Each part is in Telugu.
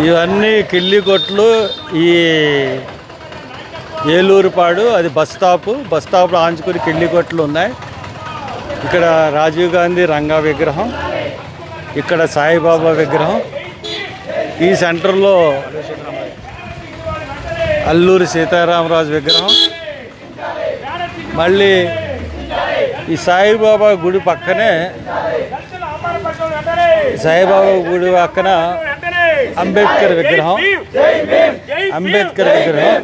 ఇవన్నీ కిల్లి కొట్లు ఈ ఏలూరుపాడు అది బస్ స్టాప్. బస్ స్టాప్లో ఆంచుకుని కిల్లి కొట్లు ఉన్నాయి. ఇక్కడ రాజీవ్ గాంధీ రంగా విగ్రహం ఇక్కడ సాయిబాబా విగ్రహం. ఈ సెంటర్లో అల్లూరి సీతారామరాజు విగ్రహం. మళ్ళీ ఈ సాయిబాబా గుడి పక్కనే సాయిబాబా గుడి పక్కన అంబేద్కర్ విగ్రహం. అంబేద్కర్ విగ్రహం.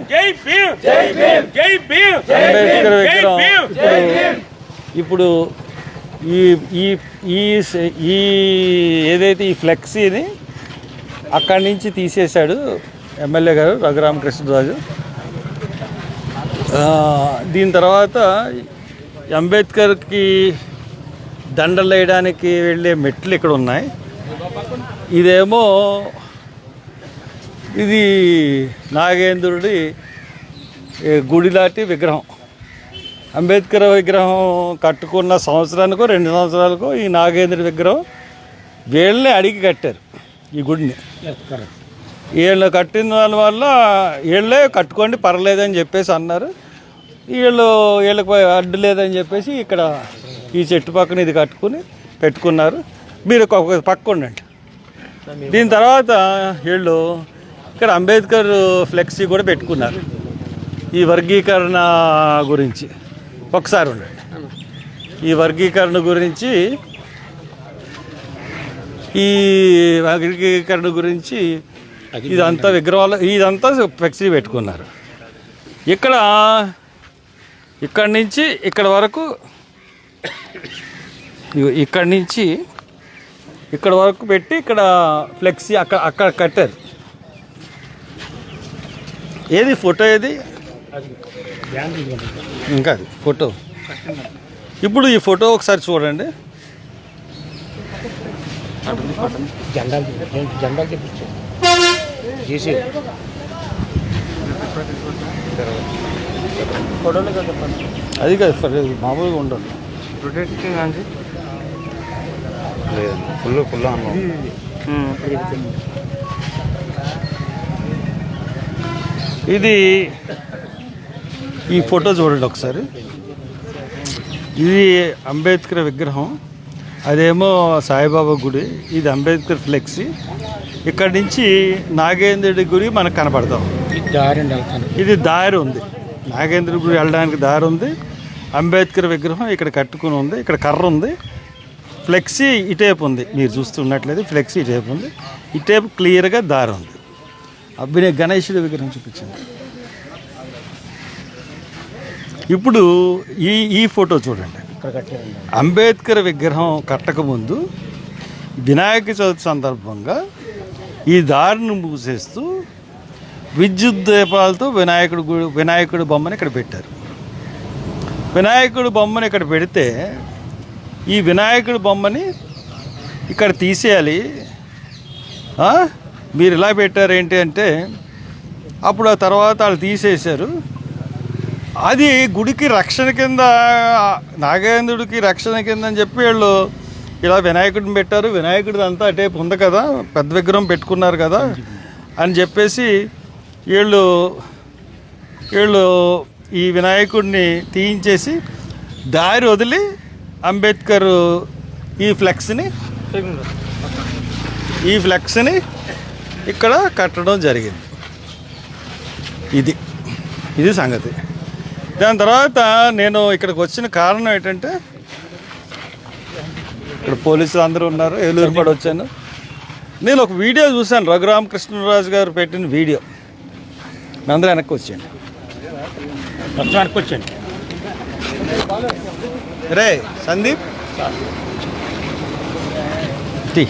అంబేద్కర్ విగ్రహం. ఇప్పుడు ఇప్పుడు ఈ ఈ ఈ ఈ ఏదైతే ఈ ఫ్లెక్సీని అక్కడి నుంచి తీసేశాడు ఎమ్మెల్యే గారు రఘురామకృష్ణరాజు. ఆ, దీని తర్వాత అంబేద్కర్కి దండలు వేయడానికి వెళ్ళే మెట్లు ఇక్కడ ఉన్నాయి. ఇదేమో ఇది నాగేంద్రుడి గుడి లాంటి విగ్రహం. అంబేద్కర్ విగ్రహం కట్టుకున్న సంవత్సరానికో రెండు సంవత్సరాలకో ఈ నాగేంద్రుడి విగ్రహం వీళ్ళని అడిగి కట్టారు ఈ గుడిని. వీళ్ళు కట్టిన దాని వల్ల వీళ్ళే కట్టుకోండి పర్లేదని చెప్పేసి అన్నారు. వీళ్ళు వీళ్ళకి అడ్డు లేదని చెప్పేసి ఇక్కడ ఈ చెట్టు పక్కన ఇది కట్టుకుని పెట్టుకున్నారు. మీరు ఒక పక్క ఉండండి. దీని తర్వాత వీళ్ళు ఇక్కడ అంబేద్కర్ ఫ్లెక్సీ కూడా పెట్టుకున్నారు. ఈ వర్గీకరణ గురించి. ఒకసారి ఉండండి. ఈ వర్గీకరణ గురించి ఈ వర్గీకరణ గురించి ఇదంతా విగ్రహాలు ఇదంతా ఫ్లెక్సీ పెట్టుకున్నారు. ఇక్కడ ఇక్కడి నుంచి ఇక్కడ వరకు ఇక్కడ ఇక్కడి నుంచి ఇక్కడ వరకు పెట్టి ఇక్కడ ఫ్లెక్సీ అక్కడ అక్కడ కట్టారు. ఏది ఫోటో ఏది? ఇంకా అది ఫోటో. ఇప్పుడు ఈ ఫోటో ఒకసారి చూడండి. అది కాదు ఫర్- మామూలుగా ఉండదు. ఫుల్ ఫుల్ అన్నాం ఇది ఈ ఫోటో చూడండి ఒకసారి. ఇది అంబేద్కర్ విగ్రహం. అదేమో సాయిబాబా గుడి. ఇది అంబేద్కర్ ఫ్లెక్సీ. ఇక్కడి నుంచి నాగేంద్రుడి గుడి మనకు కనపడతాం ఇది దారి ఉంది నాగేంద్ర గుడి వెళ్ళడానికి దారి ఉంది. అంబేద్కర్ విగ్రహం ఇక్కడ కట్టుకుని ఉంది. ఇక్కడ కర్ర ఉంది. ఫ్లెక్సీ ఇటేపు ఉంది. మీరు చూస్తున్నట్లయితే ఫ్లెక్సీ ఇటేపు ఉంది. ఇటేపు క్లియర్గా దారి ఉంది. అబ్బినే గణేశుడి విగ్రహం చూపించండి ఇప్పుడు ఈ ఈ ఫోటో చూడండి. అంబేద్కర్ విగ్రహం కట్టకముందు వినాయక చవితి సందర్భంగా ఈ దారిని మూసేస్తూ విద్యుత్ దీపాలతో వినాయకుడు గుడి వినాయకుడి బొమ్మని ఇక్కడ పెట్టారు. వినాయకుడి బొమ్మని ఇక్కడ పెడితే ఈ వినాయకుడి బొమ్మని ఇక్కడ తీసేయాలి? మీరు ఇలా పెట్టారు ఏంటి అంటే అప్పుడు ఆ తర్వాత వాళ్ళు తీసేశారు. అది గుడికి రక్షణ కింద నాగేంద్రుడికి రక్షణ కింద అని చెప్పి వీళ్ళు ఇలా వినాయకుడిని పెట్టారు. వినాయకుడిది అంతా అటేపు ఉంది కదా పెద్ద విగ్రహం పెట్టుకున్నారు కదా అని చెప్పేసి వీళ్ళు వీళ్ళు ఈ వినాయకుడిని తీయించేసి దారి వదిలి అంబేద్కర్ ఈ ఫ్లెక్స్ని ఈ ఫ్లెక్స్ని ఇక్కడ కట్టడం జరిగింది. ఇది ఇది సంగతి. దాని తర్వాత నేను ఇక్కడికి వచ్చిన కారణం ఏంటంటే ఇక్కడ పోలీసులు అందరూ ఉన్నారు ఏలూరు పడి వచ్చాను. నేను ఒక వీడియో చూశాను రఘురామ కృష్ణరాజు గారు పెట్టిన వీడియో. అందరూ వెనక్కి వచ్చాను. మొత్తం అనుకొచ్చండి రే సందీప్. టీ.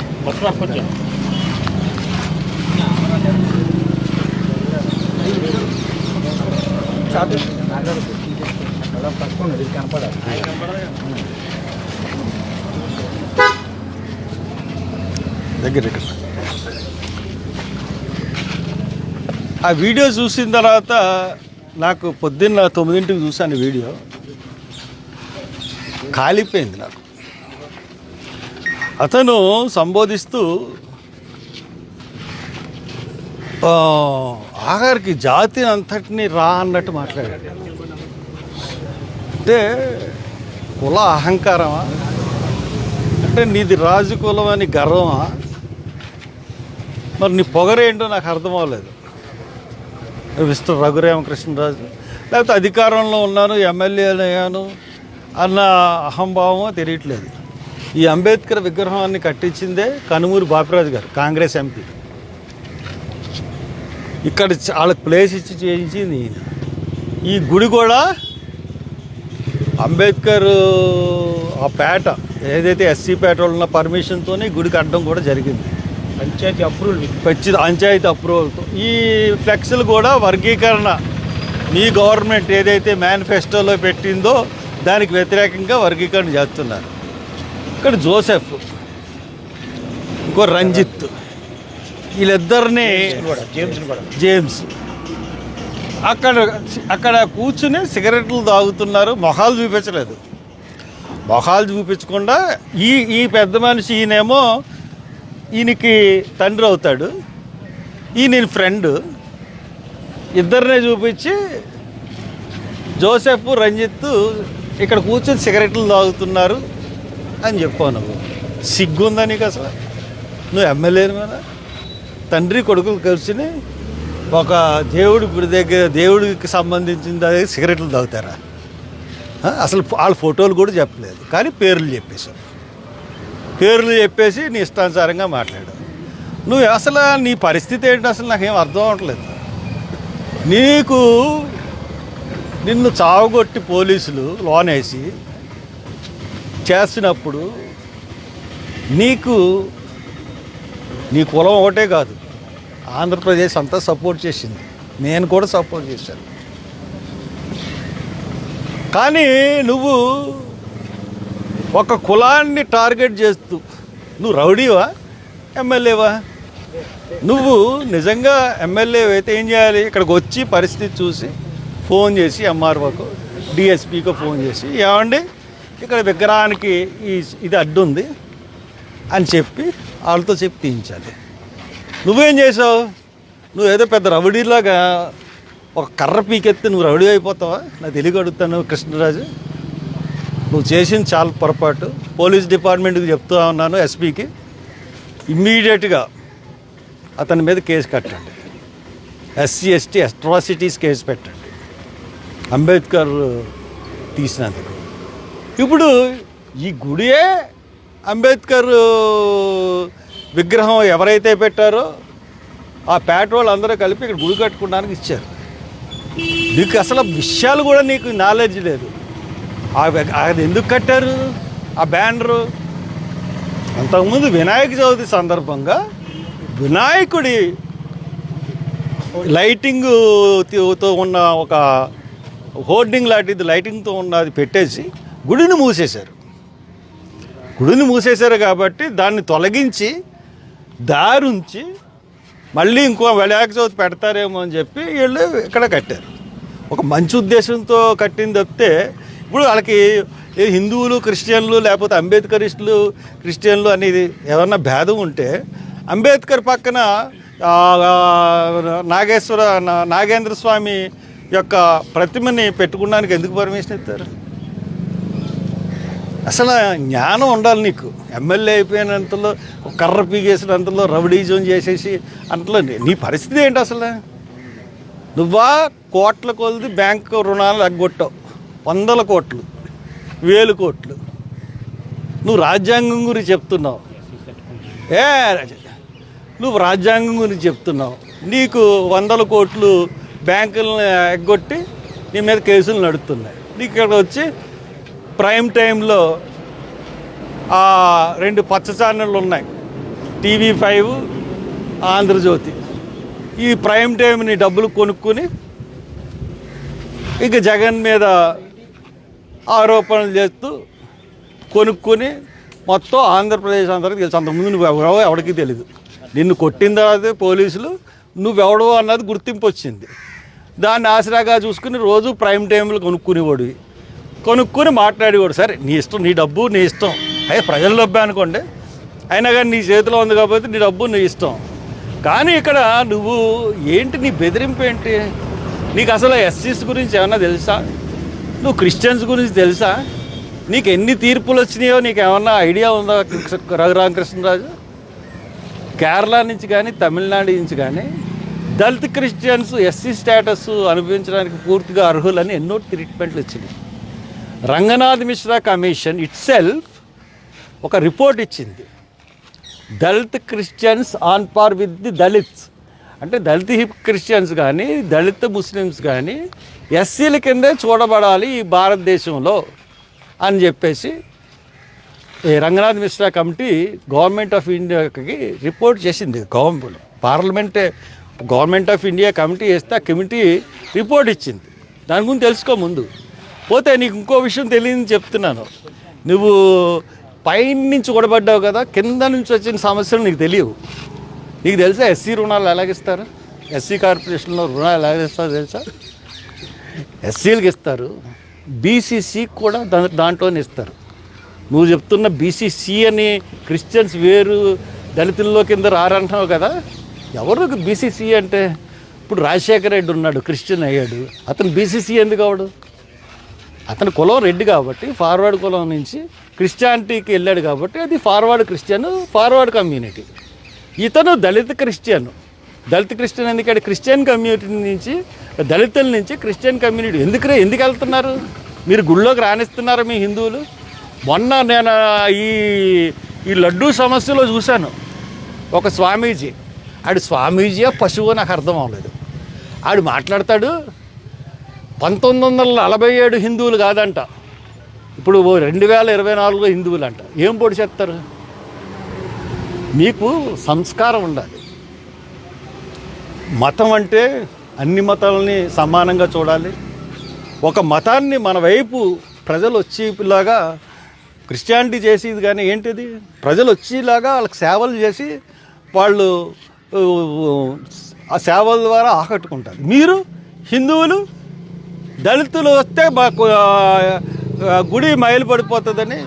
దగ్గర దగ్గర ఆ వీడియో చూసిన తర్వాత నాకు పొద్దున్న తొమ్మిదింటికి చూశాను వీడియో. కాలిపోయింది నాకు. అతను సంబోధిస్తూ ఆఖరికి జాతి అంతటిని రా అన్నట్టు మాట్లాడాడు. అంటే కుల అహంకారమా? అంటే నీది రాజు కులం అని గర్వమా? మరి నీ పొగరేంటో నాకు అర్థం అవ్వలేదు. మిస్టర్ రఘురామకృష్ణరాజు లేకపోతే అధికారంలో ఉన్నాను ఎమ్మెల్యేలు అయ్యాను అన్న అహంభావమో తెలియట్లేదు. ఈ అంబేద్కర్ విగ్రహాన్ని కట్టించిందే కనుమూరి బాపిరాజు గారు కాంగ్రెస్ ఎంపీ. ఇక్కడ చ- వాళ్ళకి ప్లేస్ ఇచ్చి చేయించింది ఈ గుడి కూడా అంబేద్కర్ ఆ పేట ఏదైతే ఎస్సీ పేట ఉన్న పర్మిషన్తోనే గుడి కట్టడం కూడా జరిగింది. పంచాయతీ అప్రూవల్ పచ్చి పంచాయతీ అప్రూవల్తో ఈ ఫ్లెక్స్లు కూడా వర్గీకరణ మీ గవర్నమెంట్ ఏదైతే మేనిఫెస్టోలో పెట్టిందో దానికి వ్యతిరేకంగా వర్గీకరణ చేస్తున్నారు. ఇక్కడ జోసెఫ్ ఇంకో రంజిత్. వీళ్ళిద్దరిని జేమ్స్ కూడా జేమ్స్. అక్కడ అక్కడ కూర్చుని సిగరెట్లు తాగుతున్నారు. మొహాలు చూపించలేదు. మొహాలు చూపించకుండా ఈ ఈ పెద్ద మనిషి ఈయనేమో ఈయనకి తండ్రి అవుతాడు. ఈయన ఫ్రెండ్ ఇద్దరినే చూపించి జోసెఫ్ రంజిత్ ఇక్కడ కూర్చొని సిగరెట్లు తాగుతున్నారు అని చెప్పావు నువ్వు. సిగ్గుందా నీకు అసలు? నువ్వు ఎమ్మెల్యే మీద తండ్రి కొడుకులు కలిసి ఒక దేవుడి గుడి దగ్గర దేవుడికి సంబంధించిన దగ్గర సిగరెట్లు తాగుతారా? అసలు వాళ్ళ ఫోటోలు కూడా చెప్పలేదు. కానీ పేర్లు చెప్పేశారు. పేర్లు చెప్పేసి నీ ఇష్టానుసారంగా మాట్లాడు. నువ్వు అసలు నీ పరిస్థితి ఏంటి అసలు నాకేం అర్థం అవ్వట్లేదు నీకు నిన్ను చావగొట్టి పోలీసులు లోనేసి చేసినప్పుడు నీకు నీ కులం ఒకటే కాదు. ఆంధ్రప్రదేశ్ అంతా సపోర్ట్ చేసింది. నేను కూడా సపోర్ట్ చేశాను. కానీ నువ్వు ఒక కులాన్ని టార్గెట్ చేస్తూ నువ్వు రౌడీవా? ఎమ్మెల్యేవా? నువ్వు నిజంగా ఎమ్మెల్యే అయితే ఏం చేయాలి? ఇక్కడికి వచ్చి పరిస్థితి చూసి ఫోన్ చేసి ఎంఆర్ఓకు డిఎస్పీకో ఫోన్ చేసి ఏమండి ఇక్కడ విగ్రహానికి ఈ ఇది అడ్డు ఉంది అని చెప్పి వాళ్ళతో చెప్పి తీయించాలి. నువ్వేం చేసావు నువ్వు ఏదో పెద్ద రౌడీలాగా ఒక కర్ర పీకెత్తి నువ్వు రౌడీ అయిపోతావా? నాకు తెలియక అడుగుతాను కృష్ణరాజు. నువ్వు చేసింది చాలా పొరపాటు. పోలీస్ డిపార్ట్మెంట్కి చెప్తూ ఉన్నాను ఎస్పీకి. ఇమ్మీడియట్గా అతని మీద కేసు కట్టండి. ఎస్సీ ఎస్టీ అట్రాసిటీస్ కేసు పెట్టండి. అంబేద్కర్ తీసినందుకు. ఇప్పుడు ఈ గుడియే అంబేద్కర్ విగ్రహం ఎవరైతే పెట్టారో ఆ పేట్రోల్ అందరూ కలిపి ఇక్కడ గుడి కట్టుకోవడానికి ఇచ్చారు. నీకు అసలు విషయాలు కూడా నీకు నాలెడ్జ్ లేదు. ఆ అది ఎందుకు కట్టారు? ఆ బ్యానరు? అంతకుముందు వినాయక చవితి సందర్భంగా వినాయకుడి లైటింగ్తో ఉన్న ఒక హోర్డింగ్ లాంటిది లైటింగ్తో ఉన్నది పెట్టేసి గుడిని మూసేశారు. గుడిని మూసేశారు కాబట్టి దాన్ని తొలగించి దారుంచి మళ్ళీ ఇంకో వినాయక చవితి పెడతారేమో అని చెప్పి వీళ్ళు ఇక్కడ కట్టారు. ఒక మంచి ఉద్దేశంతో కట్టింది తప్పితే ఇప్పుడు వాళ్ళకి హిందువులు క్రిస్టియన్లు లేకపోతే అంబేద్కరిస్టులు క్రిస్టియన్లు అనేది ఏమన్నా భేదం ఉంటే అంబేద్కర్ పక్కన నాగేశ్వర నా- నాగేంద్ర స్వామి యొక్క ప్రతిమని పెట్టుకోవడానికి ఎందుకు పర్మిషన్ ఇస్తారు? అసలు జ్ఞానం ఉండాలి నీకు. ఎమ్మెల్యే అయిపోయినంతలో కర్ర పీగేసినంతలో రౌడీజం చేసేసి అంతలో నీ- పరిస్థితి ఏంటి అసలు? నువ్వా కోట్ల కొలది బ్యాంక్ రుణాలు ఎగ్గొట్టావు వందల కోట్లు వేలు కోట్లు. నువ్వు రాజ్యాంగం గురించి చెప్తున్నావు. ఏ నువ్వు రాజ్యాంగం గురించి చెప్తున్నావు. నీకు వందల కోట్లు బ్యాంకులను ఎగ్గొట్టి నీ మీద కేసులు నడుస్తున్నాయి నీకు ఇక్కడ వచ్చి ప్రైమ్ టైంలో రెండు పచ్చ ఛానళ్ళు ఉన్నాయి. TV five Andhrajyothy. ఈ ప్రైమ్ టైంని డబ్బులు కొనుక్కొని ఇక జగన్ మీద ఆరోపణలు చేస్తూ కొనుక్కొని మొత్తం ఆంధ్రప్రదేశ్ అందరికీ తెలుసు. అంతకుముందు నువ్వు ఎవరో ఎవరికి తెలియదు నిన్ను కొట్టిన తర్వాత పోలీసులు నువ్వెవడో అన్నది గుర్తింపు వచ్చింది. దాన్ని ఆసరాగా చూసుకుని రోజు ప్రైమ్ టైంలో కొనుక్కునేవాడు కొనుక్కొని మాట్లాడేవాడు. సరే నీ ఇష్టం నీ డబ్బు నీ ఇష్టం. అయ్యే ప్రజల డబ్బే అనుకోండి. అయినా కానీ నీ చేతిలో ఉంది కాబట్టి నీ డబ్బు నీ ఇష్టం. కానీ ఇక్కడ నువ్వు ఏంటి నీ బెదిరింపు ఏంటి? నీకు అసలు ఎస్సీస్ గురించి ఏమన్నా తెలుసా? నువ్వు క్రిస్టియన్స్ గురించి తెలుసా? నీకు ఎన్ని తీర్పులు వచ్చినాయో నీకు ఏమన్నా ఐడియా ఉందా రఘురామకృష్ణరాజు కేరళ నుంచి కానీ తమిళనాడు నుంచి కానీ దళిత్ క్రిస్టియన్స్ ఎస్సీ స్టేటస్ అనుభవించడానికి పూర్తిగా అర్హులని ఎన్నో ట్రీట్మెంట్లు వచ్చినాయి. Ranganath Mishra commission itself ఒక రిపోర్ట్ ఇచ్చింది. Dalit Christians on par with the Dalits. అంటే దళిత క్రిస్టియన్స్ కానీ దళిత ముస్లిమ్స్ కానీ ఎస్సీల కిందే చూడబడాలి ఈ భారతదేశంలో అని చెప్పేసి ఈ Ranganath Mishra committee government of ఇండియాకి రిపోర్ట్ చేసింది. గవర్నమెంట్ పార్లమెంటే గవర్నమెంట్ ఆఫ్ ఇండియా కమిటీ వేస్తే ఆ కమిటీ రిపోర్ట్ ఇచ్చింది. దాని గురించి తెలుసుకో ముందు. పోతే నీకు ఇంకో విషయం తెలియని చెప్తున్నాను. నువ్వు పైన నుంచి కూడబడ్డావు కదా కింద నుంచి వచ్చిన సమస్యలు నీకు తెలియవు. నీకు తెలుసా ఎస్సీ రుణాలు ఎలాగిస్తారు ఎస్సీ కార్పొరేషన్లో రుణాలు ఎలాగిస్తారో తెలుసా? ఎస్సీలకు ఇస్తారు బీసీసీ కూడా దా దాంట్లోనే ఇస్తారు. నువ్వు చెప్తున్న బీసీసీ అని క్రిస్టియన్స్ వేరు దళితుల్లో కింద రారంటున్నావు కదా ఎవరు బీసీసీ అంటే? ఇప్పుడు రాజశేఖర రెడ్డి ఉన్నాడు క్రిస్టియన్ అయ్యాడు. అతను బీసీసీ ఎందుకు అవడు? అతని కులం రెడ్డి కాబట్టి ఫార్వర్డ్ కులం నుంచి క్రిస్టియానిటీకి వెళ్ళాడు కాబట్టి అది ఫార్వర్డ్ క్రిస్టియన్ ఫార్వర్డ్ కమ్యూనిటీ. ఇతను దళిత క్రిస్టియన్. దళిత క్రిస్టియన్ ఎందుకంటే క్రిస్టియన్ కమ్యూనిటీ నుంచి దళితుల నుంచి క్రిస్టియన్ కమ్యూనిటీ. ఎందుకు ఎందుకు వెళ్తున్నారు? మీరు గుళ్ళోకి రాణిస్తున్నారు మీ హిందువులు? మొన్న నేను ఈ ఈ లడ్డూ సమస్యలో చూశాను. ఒక స్వామీజీ. ఆడు స్వామీజీయా పశువు నాకు అర్థం అవ్వలేదు. ఆడు మాట్లాడతాడు పంతొమ్మిది వందల నలభై ఏడు హిందువులు కాదంట. ఇప్పుడు రెండు వేల ఇరవై నాలుగులో హిందువులు అంట ఏం పొడి చేస్తారు? మీకు సంస్కారం ఉండాలి. మతం అంటే అన్ని మతాలని సమానంగా చూడాలి. ఒక మతాన్ని మన వైపు ప్రజలు వచ్చేలాగా క్రిస్టియానిటీ చేసేది కానీ ఏంటిది? ప్రజలు వచ్చేలాగా వాళ్ళకి సేవలు చేసి వాళ్ళు ఆ సేవల ద్వారా ఆకట్టుకుంటారు. మీరు హిందువులు దళితులు వస్తే మాకు గుడి మైలు పడిపోతుందని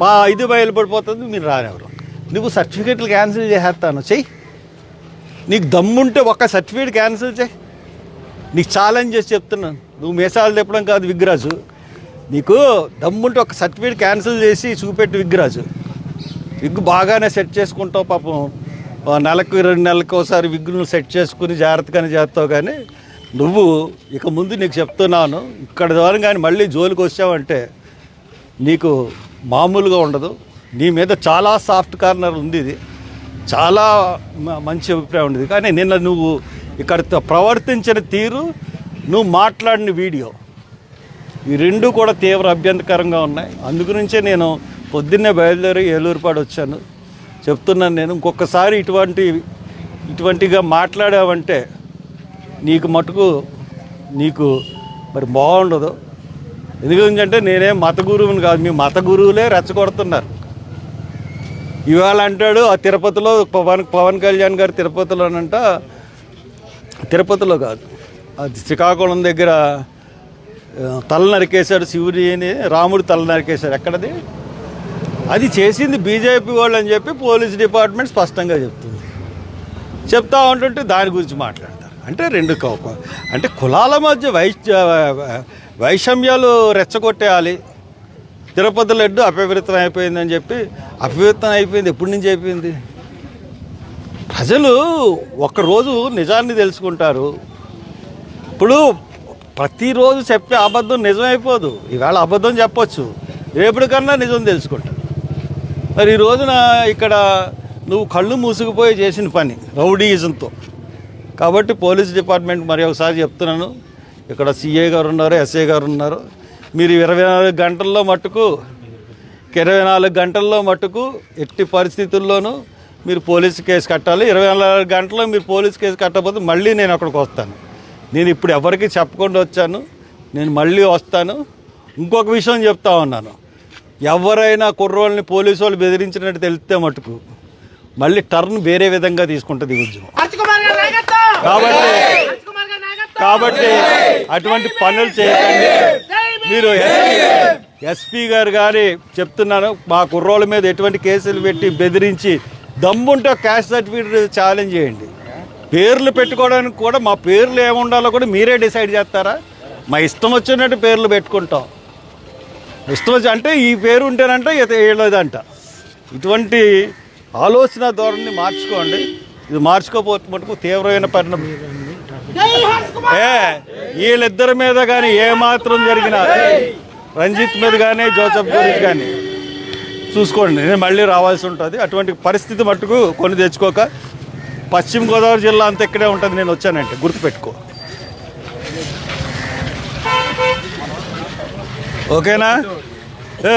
మా ఇది మైలు పడిపోతుంది మీరు రానివ్వరు. నువ్వు సర్టిఫికెట్లు క్యాన్సిల్ చేసేస్తాను. చెయ్యి. నీకు దమ్ముంటే ఒక సర్టిఫికేట్ క్యాన్సిల్ చేయి నీకు ఛాలెంజ్ చేసి చెప్తున్నాను. నువ్వు మీసాలు తెప్పడం కాదు విగ్రాజు నీకు దమ్ముంటే ఒక సర్టిఫికేట్ క్యాన్సిల్ చేసి చూపెట్టు విగ్రాజు విగ్ బాగానే సెట్ చేసుకుంటావు పాపం. నెలకు రెండు నెలలకు ఒకసారి విగ్గును సెట్ చేసుకుని జాగ్రత్తగానే చేస్తావు కానీ నువ్వు ఇక ముందు నీకు చెప్తున్నాను ఇక్కడ ద్వారా కానీ మళ్ళీ జోలికి వచ్చావంటే నీకు మామూలుగా ఉండదు. నీ మీద చాలా సాఫ్ట్ కార్నర్ ఉంది ఇది. చాలా మ- మంచి అభిప్రాయం ఉండేది కానీ నిన్న నువ్వు ఇక్కడ ప్రవర్తించిన తీరు నువ్వు మాట్లాడిన వీడియో. ఈ రెండు కూడా తీవ్ర అభ్యంతకరంగా ఉన్నాయి. అందుగురించే నేను పొద్దున్నే బయలుదేరి ఏలూరుపాడు వచ్చాను. చెప్తున్నాను నేను ఇంకొకసారి ఇటువంటి ఇటువంటిగా మాట్లాడావంటే నీకు మటుకు నీకు మరి బాగుండదు. ఎందుకంటే నేనేం మత గురువుని కాదు మీ మత గురువులే రెచ్చగొడుతున్నారు. ఇవాళ అంటాడు ఆ తిరుపతిలో పవన్ పవన్ కళ్యాణ్ గారు తిరుపతిలోనంట తిరుపతిలో కాదు అది శ్రీకాకుళం దగ్గర తల నరికేశాడు శివుడిని రాముడు తల నరికేశాడు. ఎక్కడది? అది చేసింది బీజేపీ వాళ్ళు అని చెప్పి పోలీస్ డిపార్ట్మెంట్ స్పష్టంగా చెప్తుంది. చెప్తా ఉంటుంటే దాని గురించి మాట్లాడు. అంటే రెండు కోపం అంటే కులాల మధ్య వైశ్య వైషమ్యాలు రెచ్చగొట్టేయాలి. తిరుపతి లడ్డు అపవిత్రం అయిపోయిందని చెప్పి అపవిత్రం అయిపోయింది ఎప్పటి నుంచి అయిపోయింది? ప్రజలు ఒకరోజు నిజాన్ని తెలుసుకుంటారు. ఇప్పుడు ప్రతిరోజు చెప్పే అబద్ధం నిజమైపోదు. ఈవేళ అబద్ధం చెప్పొచ్చు. రేపటికన్నా నిజం తెలుసుకుంటారు. మరి ఈ రోజున ఇక్కడ నువ్వు కళ్ళు మూసుకుపోయి చేసిన పని రౌడీయిజంతో కాబట్టి పోలీస్ డిపార్ట్మెంట్ మరి ఒకసారి చెప్తున్నాను. ఇక్కడ సిఏ గారు ఉన్నారు ఎస్ఐ గారు ఉన్నారు మీరు ఇరవై నాలుగు గంటల్లో మట్టుకు ఇరవై నాలుగు గంటల్లో మట్టుకు ఎట్టి పరిస్థితుల్లోనూ మీరు పోలీసు కేసు కట్టాలి. ఇరవై నాలుగు గంటల్లో మీరు పోలీస్ కేసు కట్టకపోతే మళ్ళీ నేను అక్కడికి వస్తాను. నేను ఇప్పుడు ఎవరికి చెప్పకుండా వచ్చాను. నేను మళ్ళీ వస్తాను. ఇంకొక విషయం చెప్తా ఉన్నాను. ఎవరైనా కుర్రోళ్ళని పోలీసు వాళ్ళు బెదిరించినట్టు తెలిస్తే మటుకు మళ్ళీ టర్న్ వేరే విధంగా తీసుకుంటుంది ఉద్యమం. కాబట్టి కాబట్టి అటువంటి పనులు చేయకండి. మీరు ఎస్పీ గారు గారి చెప్తున్నాను మా కుర్రోళ్ళ మీద ఎటువంటి కేసులు పెట్టి బెదిరించి దమ్ముంటే క్యాష్ సర్టిఫికేట్ ఛాలెంజ్ చేయండి. పేర్లు పెట్టుకోవడానికి కూడా మా పేర్లు ఏముండాలో కూడా మీరే డిసైడ్ చేస్తారా? మా ఇష్టం వచ్చినట్టు పేర్లు పెట్టుకుంటాం. ఇష్టం వచ్చి అంటే ఈ పేరు ఉంటేనంటే ఇత ఏలేదంట ఇటువంటి ఆలోచన ధోరణిని మార్చుకోండి. ఇది మార్చుకోపోతే మటుకు తీవ్రమైన పరిణామం. ఏ వీళ్ళిద్దరి మీద కానీ ఏ మాత్రం జరిగినా రంజిత్ మీద కానీ జోసఫ్ గురించి కానీ చూసుకోండి. నేను మళ్ళీ రావాల్సి ఉంటుంది. అటువంటి పరిస్థితి మట్టుకు కొని తెచ్చుకోక పశ్చిమ గోదావరి జిల్లా అంతా ఇక్కడే ఉంటుంది. నేను వచ్చానంటే గుర్తుపెట్టుకో. ఓకేనా? ఏ